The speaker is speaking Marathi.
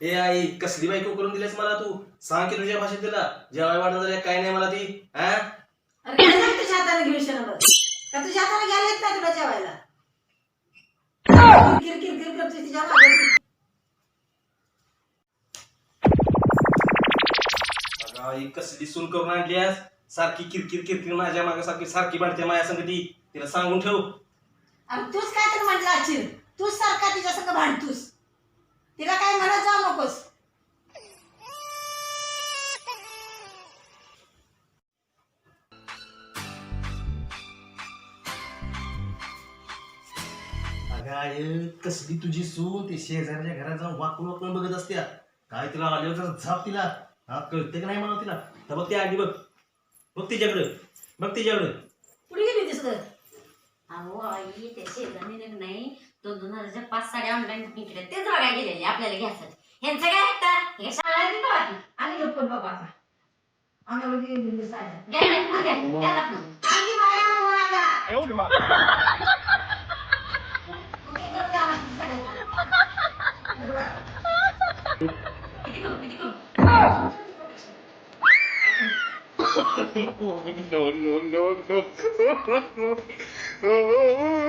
ए आई कसली बायको करून दिलीस मला तू? सांग की तुझ्या भाषेत तिला. जेवाय झाल्या काय नाही मला ती. हा? अरे काय झालं तुझ्या हाताने घेऊन शरबत का तुझ्या हाताने घ्यायला येत नाही तुला जेवायला? किर किर किर करते तिच्यामागे. अगं आई कसली सून करून आणलीस सारखी किरकिर किरकिर माझ्या मागे सारखी सारखी भांडते माझ्या संगती तिला सांगून ठेव. अरे तूच काय तर अचिर तूच सारखा तिच्या संग भांडतोस. अगं आई कसली तुझी सून? ती शेजारच्या घरात जाऊन वाकून वाकून बघत असत्या. काय तिला आल्यावर जरा झाप तिला. हा कळते का नाही मला तिला? तर बघ ती आली बघ. बघ तिच्याकडे. बघ तिच्याकडे. पुढे गेली होतीस ग अहो आई ते शेजारी नाही तो दोन हजारच्या पाच साड्या ऑनलाईन बुकिंग केल्या. तेच बघायला गेलेले आपल्याला घ्यायसाठी. ह्यांचं काय ऐकता हे शाळा आहे बाकी? आणि गप्पन बाबा आता साड्या. घ्या घ्या, घ्या. किती करू, no, no, no, no.